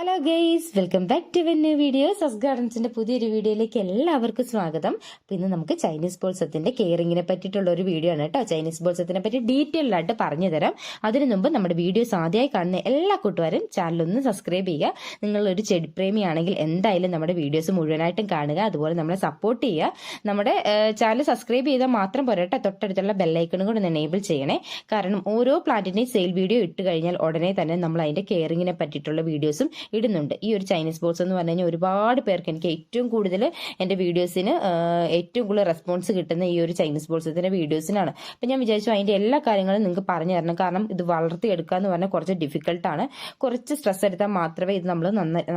Hello guys welcome back to when video സസ് ഗാർഡൻസിന്റെ പുതിയൊരു വീഡിയോയിലേക്ക് എല്ലാവർക്കും സ്വാഗതം. അപ്പം ഇന്ന് നമുക്ക് ചൈനീസ് ബോൾസത്തിന്റെ കെയറിങ്ങിനെ പറ്റിയിട്ടുള്ള ഒരു വീഡിയോ ആണ് കേട്ടോ. ചൈനീസ് ബോൾസത്തിനെ പറ്റി ഡീറ്റെയിൽ ആയിട്ട് പറഞ്ഞു തരാം. അതിനു മുമ്പ് നമ്മുടെ വീഡിയോസ് ആദ്യമായി കാണുന്ന എല്ലാ കൂട്ടുകാരും ചാനലൊന്ന് സബ്സ്ക്രൈബ് ചെയ്യുക. നിങ്ങളൊരു ചെടിപ്രേമിയാണെങ്കിൽ എന്തായാലും നമ്മുടെ വീഡിയോസ് മുഴുവനായിട്ടും കാണുക. അതുപോലെ നമ്മളെ സപ്പോർട്ട് ചെയ്യുക. നമ്മുടെ ചാനൽ സബ്സ്ക്രൈബ് ചെയ്താൽ മാത്രം പോരട്ടെ. തൊട്ടടുത്തുള്ള ബെല്ലൈക്കണും കൂടെ ഒന്ന് എനേബിൾ ചെയ്യണേ. കാരണം ഓരോ പ്ലാന്റിന്റെയും സെയിൽ വീഡിയോ ഇട്ട് കഴിഞ്ഞാൽ ഉടനെ തന്നെ നമ്മൾ അതിന്റെ കെയറിങ്ങിനെ പറ്റിയിട്ടുള്ള വീഡിയോസും ഇടുന്നുണ്ട്. ഈ ഒരു ചൈനീസ് ബോൾസ് എന്ന് പറഞ്ഞു കഴിഞ്ഞാൽ ഒരുപാട് പേർക്ക് എനിക്ക് ഏറ്റവും കൂടുതൽ എന്റെ വീഡിയോസിന് ഏറ്റവും കൂടുതൽ റെസ്പോൺസ് കിട്ടുന്ന ഈ ഒരു ചൈനീസ് ബോൾസത്തിന്റെ വീഡിയോസിനാണ് അപ്പം ഞാൻ വിചാരിച്ചു അതിന്റെ എല്ലാ കാര്യങ്ങളും നിങ്ങൾക്ക് പറഞ്ഞു തരണം. കാരണം ഇത് വളർത്തിയെടുക്കുക എന്ന് പറഞ്ഞാൽ കുറച്ച് ഡിഫിക്കൽട്ടാണ് കുറച്ച് സ്ട്രെസ് എടുത്താൽ മാത്രമേ ഇത് നമ്മൾ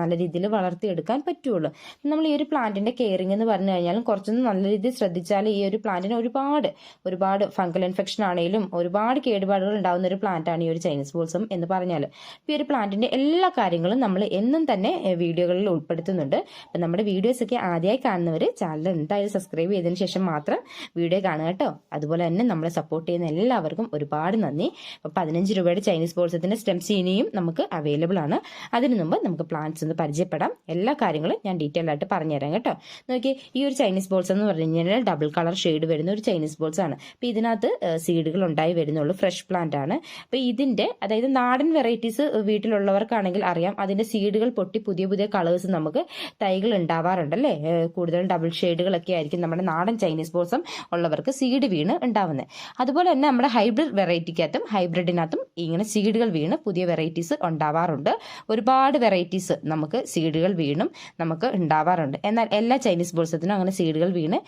നല്ല രീതിയിൽ വളർത്തിയെടുക്കാൻ പറ്റുള്ളൂ. നമ്മൾ ഈ ഒരു പ്ലാന്റിന്റെ കെയറിംഗ് എന്ന് പറഞ്ഞു കഴിഞ്ഞാലും കുറച്ചൊന്ന് നല്ല രീതിയിൽ ശ്രദ്ധിച്ചാൽ ഈ ഒരു പ്ലാന്റിന് ഒരുപാട് ഒരുപാട് ഫംഗൽ ഇൻഫെക്ഷൻ ആണെങ്കിലും ഒരുപാട് കേടുപാടുകൾ ഉണ്ടാകുന്ന ഒരു പ്ലാന്റ് ആണ് ഈ ഒരു ചൈനീസ് ബോൾസും എന്ന് പറഞ്ഞാൽ. ഈ ഒരു പ്ലാന്റിന്റെ എല്ലാ കാര്യങ്ങളും നമ്മൾ എന്നും തന്നെ വീഡിയോകളിൽ ഉൾപ്പെടുത്തുന്നുണ്ട്. അപ്പം നമ്മുടെ വീഡിയോസൊക്കെ ആദ്യമായി കാണുന്നവർ ചാനൽ എന്തായാലും സബ്സ്ക്രൈബ് ചെയ്തതിന് ശേഷം മാത്രം വീഡിയോ കാണുക കേട്ടോ. അതുപോലെ തന്നെ നമ്മളെ സപ്പോർട്ട് ചെയ്യുന്ന എല്ലാവർക്കും ഒരുപാട് നന്ദി. അപ്പം പതിനഞ്ച് രൂപയുടെ ചൈനീസ് ബോൾസത്തിന്റെ സ്റ്റെംസ് ഇനിയും നമുക്ക് അവൈലബിൾ ആണ്. അതിനു മുമ്പ് നമുക്ക് പ്ലാന്റ്സ് ഒന്ന് പരിചയപ്പെടാം. എല്ലാ കാര്യങ്ങളും ഞാൻ ഡീറ്റെയിൽ ആയിട്ട് പറഞ്ഞുതരാം കേട്ടോ. നോക്കി ഈ ഒരു ചൈനീസ് ബോൾസ് എന്ന് പറഞ്ഞു കഴിഞ്ഞാൽ ഡബിൾ കളർ ഷെയ്ഡ് വരുന്ന ഒരു ചൈനീസ് ബോൾസ് ആണ്. അപ്പം ഇതിനകത്ത് സീഡുകൾ ഉണ്ടായി വരുന്നുള്ളൂ. ഫ്രഷ് പ്ലാന്റ് ആണ്. അപ്പം ഇതിന്റെ അതായത് നാടൻ വെറൈറ്റീസ് വീട്ടിലുള്ളവർക്കാണെങ്കിൽ അറിയാം അതിന്റെ സീഡുകൾ പൊട്ടി പുതിയ പുതിയ കളേഴ്സ് നമുക്ക് തൈകൾ ഉണ്ടാവാറുണ്ട് അല്ലേ? കൂടുതലും ഡബിൾ ഷെയ്ഡുകളൊക്കെ ആയിരിക്കും നമ്മുടെ നാടൻ ചൈനീസ് ബോസം ഉള്ളവർക്ക് സീഡ് വീണ് ഉണ്ടാവുന്നത്. അതുപോലെ തന്നെ നമ്മുടെ ഹൈബ്രിഡ് വെറൈറ്റിക്കകത്തും ഹൈബ്രിഡിനകത്തും ഇങ്ങനെ സീഡുകൾ വീണ് പുതിയ വെറൈറ്റീസ് ഉണ്ടാവാറുണ്ട്. ഒരുപാട് വെറൈറ്റീസ് നമുക്ക് സീഡുകൾ വീണും നമുക്ക് ഉണ്ടാവാറുണ്ട്. എന്നാൽ എല്ലാ ചൈനീസ് ബോൾസത്തിനും അങ്ങനെ സീഡുകൾ വീണ്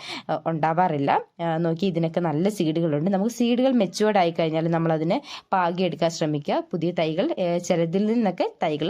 ഉണ്ടാവാറില്ല. നോക്കി ഇതിനൊക്കെ നല്ല സീഡുകളുണ്ട് നമുക്ക് സീഡുകൾ മെച്ചുവേർഡ് ആയി കഴിഞ്ഞാൽ നമ്മൾ അതിനെ പാകിയെടുക്കാൻ ശ്രമിക്കുക. പുതിയ തൈകൾ ചിലതിൽ നിന്നൊക്കെ തൈകൾ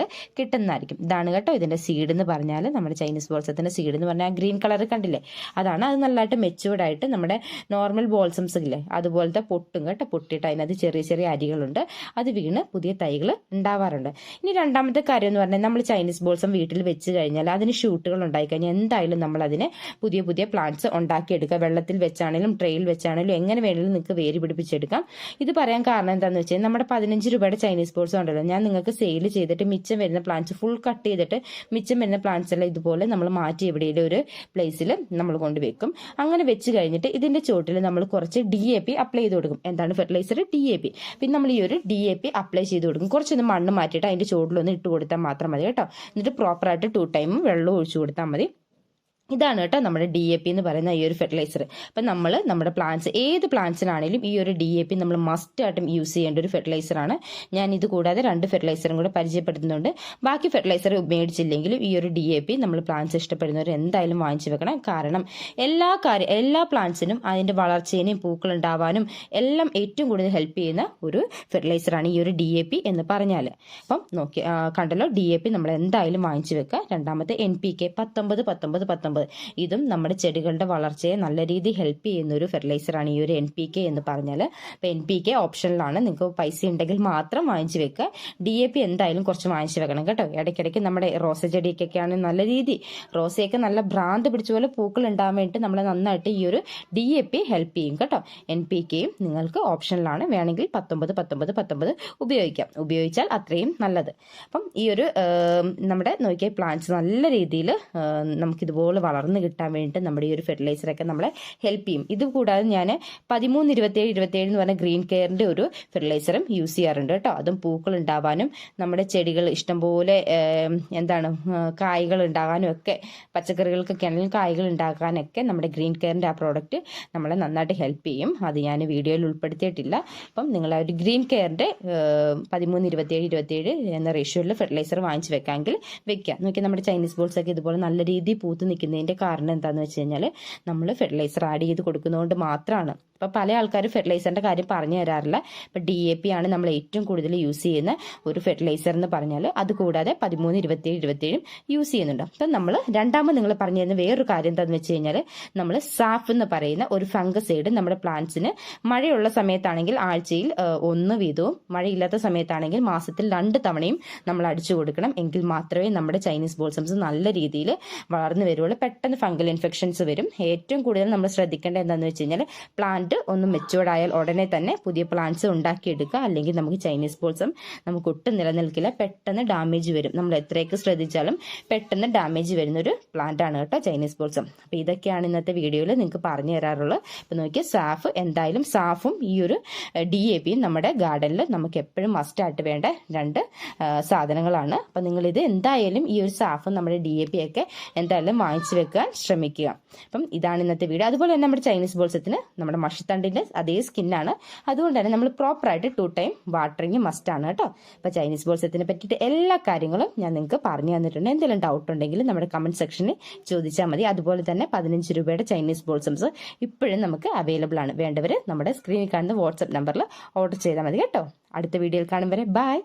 കിട്ടുന്നതായിരിക്കും ഇതാണ് കേട്ടോ ഇതിന്റെ സീഡ് എന്ന് പറഞ്ഞാൽ നമ്മുടെ ചൈനീസ് ബോൾസത്തിന്റെ സീഡ് എന്ന് പറഞ്ഞാൽ ഗ്രീൻ കളർ കണ്ടില്ലേ? അതാണ് അത് നല്ലതായിട്ട് മെച്ചുവേർഡ് ആയിട്ട് നമ്മുടെ നോർമൽ ബോൾസംസ് ഇല്ലേ? അതുപോലത്തെ പൊട്ടും കേട്ടോ. പൊട്ടിയിട്ട് അതിനകത്ത് ചെറിയ ചെറിയ അരികളുണ്ട്. അത് വീണ് പുതിയ തൈകൾ ഉണ്ടാവാറുണ്ട്. ഇനി രണ്ടാമത്തെ കാര്യം എന്ന് പറഞ്ഞാൽ നമ്മൾ ചൈനീസ് ബോൾസം വീട്ടിൽ വെച്ച് കഴിഞ്ഞാൽ അതിന് ഷൂട്ടുകൾ ഉണ്ടായി കഴിഞ്ഞാൽ എന്തായാലും നമ്മൾ അതിനെ പുതിയ പുതിയ പ്ലാന്റ്സ് ഉണ്ടാക്കിയെടുക്കുക വെള്ളത്തിൽ വെച്ചാണെങ്കിലും ട്രെയിൽ വെച്ചാണെങ്കിലും എങ്ങനെ വേണമെങ്കിലും നിങ്ങൾക്ക് വേര് പിടിപ്പിച്ചെടുക്കാം. ഇത് പറയാൻ കാരണം എന്താണെന്ന് വെച്ചാൽ നമ്മുടെ പതിനഞ്ച് രൂപയുടെ ചൈനീസ് ബോൾസ് ഉണ്ടല്ലോ. ഞാൻ നിങ്ങൾക്ക് സെയിൽ ചെയ്തിട്ട് മിച്ചം വരുന്ന പ്ലാന്റ്സ് ഫുൾ കട്ട് ചെയ്തിട്ട് മിച്ചം വരുന്ന പ്ലാന്റ്സ് എല്ലാം ഇതുപോലെ നമ്മൾ മാറ്റി എവിടെയെങ്കിലും ഒരു പ്ലേസിൽ നമ്മൾ കൊണ്ടുവെക്കും അങ്ങനെ വെച്ച് കഴിഞ്ഞിട്ട് ഇതിന്റെ ചോട്ടിൽ നമ്മൾ കുറച്ച് ഡി എ പി അപ്ലൈ ചെയ്ത് കൊടുക്കും. എന്താണ് ഫെർട്ടിലൈസർ ഡി എ പി പിന്നെ നമ്മൾ ഈ ഒരു ഡി എ പി അപ്ലൈ ചെയ്ത് കൊടുക്കും. കുറച്ചൊന്ന് മണ്ണ് മാറ്റിയിട്ട് അതിന്റെ ചോട്ടിലൊന്ന് ഇട്ട് കൊടുത്താൽ മാത്രം മതി കേട്ടോ. എന്നിട്ട് പ്രോപ്പറായിട്ട് ടു ടൈം വെള്ളം ഒഴിച്ചു കൊടുത്താൽ മതി. ഇതാണ് കേട്ടോ നമ്മുടെ ഡി എ പി എന്ന് പറയുന്ന ഈ ഒരു ഫെർട്ടിലൈസർ അപ്പം നമ്മൾ നമ്മുടെ പ്ലാന്റ്സ് ഏത് പ്ലാന്റ്സിനാണെങ്കിലും ഈ ഒരു ഡി എ പി നമ്മൾ മസ്റ്റ് ആയിട്ടും യൂസ് ചെയ്യേണ്ട ഒരു ഫെർട്ടിലൈസറാണ് ഞാൻ ഇത് കൂടാതെ രണ്ട് ഫെർട്ടിലൈസറും കൂടെ പരിചയപ്പെടുത്തുന്നുണ്ട്. ബാക്കി ഫെർട്ടിലൈസർ മേടിച്ചില്ലെങ്കിലും ഈ ഒരു ഡി എ പി നമ്മൾ പ്ലാന്റ്സ് ഇഷ്ടപ്പെടുന്നവർ എന്തായാലും വാങ്ങിച്ചു വെക്കണം. കാരണം എല്ലാ കാര്യം എല്ലാ പ്ലാന്റ്സിനും അതിന്റെ വളർച്ചേനെയും പൂക്കൾ ഉണ്ടാവാനും എല്ലാം ഏറ്റവും കൂടുതൽ ഹെൽപ്പ് ചെയ്യുന്ന ഒരു ഫെർട്ടിലൈസറാണ് ഈ ഒരു ഡി എ പി എന്ന് പറഞ്ഞാൽ അപ്പം നോക്കി കണ്ടല്ലോ ഡി എ പി നമ്മൾ എന്തായാലും വാങ്ങിച്ചു വെക്കുക രണ്ടാമത്തെ എൻ പി കെ പത്തൊമ്പത് പത്തൊമ്പത് പത്തൊമ്പത്. ഇതും നമ്മുടെ ചെടികളുടെ വളർച്ചയെ നല്ല രീതിയിൽ ഹെൽപ്പ് ചെയ്യുന്ന ഒരു ഫെർട്ടിലൈസറാണ് ഈ ഒരു എൻ പി കെ എന്ന് പറഞ്ഞാൽ അപ്പോൾ എൻ പി കെ ഓപ്ഷനിലാണ് നിങ്ങൾക്ക് പൈസ ഉണ്ടെങ്കിൽ മാത്രം വാങ്ങിച്ചു വെക്കുക. ഡി എ പി എന്തായാലും കുറച്ച് വാങ്ങിച്ചു വെക്കണം കേട്ടോ. ഇടയ്ക്കിടയ്ക്ക് നമ്മുടെ റോസ ചെടിയൊക്കെയാണ് നല്ല രീതി. റോസയൊക്കെ നല്ല ഭ്രാന്ത് പിടിച്ച പോലെ പൂക്കൾ ഉണ്ടാകാൻ വേണ്ടി നമ്മൾ നന്നായിട്ട് ഈ ഒരു ഡി എ പി ഹെൽപ്പ് ചെയ്യും കേട്ടോ. എൻ പി കെയും നിങ്ങൾക്ക് ഓപ്ഷനിലാണ് വേണമെങ്കിൽ പത്തൊമ്പത് പത്തൊമ്പത് പത്തൊമ്പത് ഉപയോഗിക്കാം. ഉപയോഗിച്ചാൽ അത്രയും നല്ലത്. അപ്പം ഈ ഒരു നമ്മുടെ നോക്കിയ പ്ലാന്റ്സ് നല്ല രീതിയിൽ നമുക്കിതുപോലെ വളർന്ന് കിട്ടാൻ വേണ്ടിയിട്ട് നമ്മുടെ ഈ ഒരു ഫെർട്ടിലൈസറൊക്കെ നമ്മളെ ഹെൽപ്പ് ചെയ്യും. ഇത് കൂടാതെ ഞാൻ പതിമൂന്ന് ഇരുപത്തേഴ് ഇരുപത്തേഴ് എന്ന് പറഞ്ഞ ഗ്രീൻ കെയറിന്റെ ഒരു ഫെർട്ടിലൈസറും യൂസ് ചെയ്യാറുണ്ട് കേട്ടോ. അതും പൂക്കൾ ഉണ്ടാവാനും നമ്മുടെ ചെടികൾ ഇഷ്ടംപോലെ എന്താണ് കായകൾ ഉണ്ടാകാനും ഒക്കെ പച്ചക്കറികൾക്കൊക്കെ ആണെങ്കിലും കായ്കൾ ഉണ്ടാക്കാനൊക്കെ നമ്മുടെ ഗ്രീൻ കെയറിന്റെ ആ പ്രോഡക്റ്റ് നമ്മളെ നന്നായിട്ട് ഹെൽപ്പ് ചെയ്യും. അത് ഞാൻ വീഡിയോയിൽ ഉൾപ്പെടുത്തിയിട്ടില്ല. അപ്പം നിങ്ങൾ ആ ഒരു ഗ്രീൻ കെയറിന്റെ പതിമൂന്ന് ഇരുപത്തേഴ് ഇരുപത്തേഴ് എന്ന റേഷ്യോയിൽ ഫെർട്ടിലൈസർ വാങ്ങിച്ച് വെക്കാമെങ്കിൽ വെക്കാം നോക്കി നമ്മുടെ ചൈനീസ് ബോൾസ് ഒക്കെ ഇതുപോലെ നല്ല രീതിയിൽ പൂത്ത് നിൽക്കുന്നതിന്റെ കാരണം എന്താണെന്ന് വെച്ച് കഴിഞ്ഞാൽ നമ്മൾ ഫെർട്ടിലൈസർ ആഡ് ചെയ്ത് കൊടുക്കുന്നതുകൊണ്ട് മാത്രമാണ് ഇപ്പോൾ പല ആൾക്കാരും ഫെർട്ടിലൈസറിന്റെ കാര്യം പറഞ്ഞു തരാറില്ല. ഇപ്പോൾ ഡി എ പി ആണ് നമ്മൾ ഏറ്റവും കൂടുതൽ യൂസ് ചെയ്യുന്ന ഒരു ഫെർട്ടിലൈസർ എന്ന് പറഞ്ഞാൽ അത് കൂടാതെ പതിമൂന്ന് ഇരുപത്തിയേഴ് ഇരുപത്തിയേഴും യൂസ് ചെയ്യുന്നുണ്ട്. അപ്പം നമ്മൾ രണ്ടാമത് നിങ്ങൾ പറഞ്ഞു തരുന്ന വേറൊരു കാര്യം എന്താണെന്ന് വെച്ച് കഴിഞ്ഞാൽ നമ്മൾ സാഫ് എന്ന് പറയുന്ന ഒരു ഫംഗസൈഡ് നമ്മുടെ പ്ലാന്റ്സിന് മഴയുള്ള സമയത്താണെങ്കിൽ ആഴ്ചയിൽ ഒന്ന് വീതവും മഴയില്ലാത്ത സമയത്താണെങ്കിൽ മാസത്തിൽ രണ്ട് തവണയും നമ്മൾ അടിച്ചു കൊടുക്കണം. എങ്കിൽ മാത്രമേ നമ്മുടെ ചൈനീസ് ബോൾസംസ് നല്ല രീതിയിൽ വളർന്നു വരുള്ളൂ പെട്ടെന്ന് ഫംഗൽ ഇൻഫെക്ഷൻസ് വരും. ഏറ്റവും കൂടുതൽ നമ്മൾ ശ്രദ്ധിക്കേണ്ടത് എന്താണെന്ന് വെച്ച് കഴിഞ്ഞാൽ പ്ലാന്റ് ഒന്ന് മെച്ചുവേർഡ് ആയാൽ ഉടനെ തന്നെ പുതിയ പ്ലാന്റ്സ് ഉണ്ടാക്കിയെടുക്കുക. അല്ലെങ്കിൽ നമുക്ക് ചൈനീസ് ബോൾസം നമുക്ക് ഒട്ടും നിലനിൽക്കില്ല. പെട്ടെന്ന് ഡാമേജ് വരും. നമ്മൾ എത്രയൊക്കെ ശ്രദ്ധിച്ചാലും പെട്ടെന്ന് ഡാമേജ് വരുന്ന ഒരു പ്ലാന്റ് ആണ് കേട്ടോ ചൈനീസ് ബോൾസം അപ്പോൾ ഇതൊക്കെയാണ് ഇന്നത്തെ വീഡിയോയിൽ നിങ്ങൾക്ക് പറഞ്ഞു തരാറുള്ളത്. അപ്പോൾ നോക്കിയാൽ സാഫ് എന്തായാലും സാഫും ഈ ഒരു ഡി എ പിയും നമ്മുടെ ഗാർഡനിൽ നമുക്ക് എപ്പോഴും മസ്റ്റായിട്ട് വേണ്ട രണ്ട് സാധനങ്ങളാണ്. അപ്പോൾ നിങ്ങളിത് എന്തായാലും ഈ ഒരു സാഫും നമ്മുടെ ഡി എ പി ഒക്കെ എന്തായാലും വാങ്ങിച്ചു വെക്കാൻ ശ്രമിക്കുക. അപ്പം ഇതാണ് ഇന്നത്തെ വീഡിയോ. അതുപോലെ തന്നെ നമ്മുടെ ചൈനീസ് ബോൾസത്തിന് നമ്മുടെ മഷിത്തണ്ടിന്റെ അതേ സ്കിന്നാണ് അതുകൊണ്ട് തന്നെ നമ്മൾ പ്രോപ്പറായിട്ട് ടു ടൈം വാട്ടറിങ് മസ്റ്റാണ് കേട്ടോ. അപ്പോൾ ചൈനീസ് ബോൾസത്തിനെ പറ്റിയിട്ട് എല്ലാ കാര്യങ്ങളും ഞാൻ നിങ്ങൾക്ക് പറഞ്ഞു തന്നിട്ടുണ്ട്. എന്തെങ്കിലും ഡൗട്ട് ഉണ്ടെങ്കിൽ നമ്മുടെ കമന്റ് സെക്ഷനിൽ ചോദിച്ചാൽ മതി. അതുപോലെ തന്നെ പതിനഞ്ച് രൂപയുടെ ചൈനീസ് ബോൾസംസ് ഇപ്പോഴും നമുക്ക് അവൈലബിൾ ആണ്. വേണ്ടവർ നമ്മുടെ സ്ക്രീനിൽ കാണുന്ന വാട്സപ്പ് നമ്പറിൽ ഓർഡർ ചെയ്താൽ മതി കേട്ടോ. അടുത്ത വീഡിയോയിൽ കാണും വരെ. ബൈ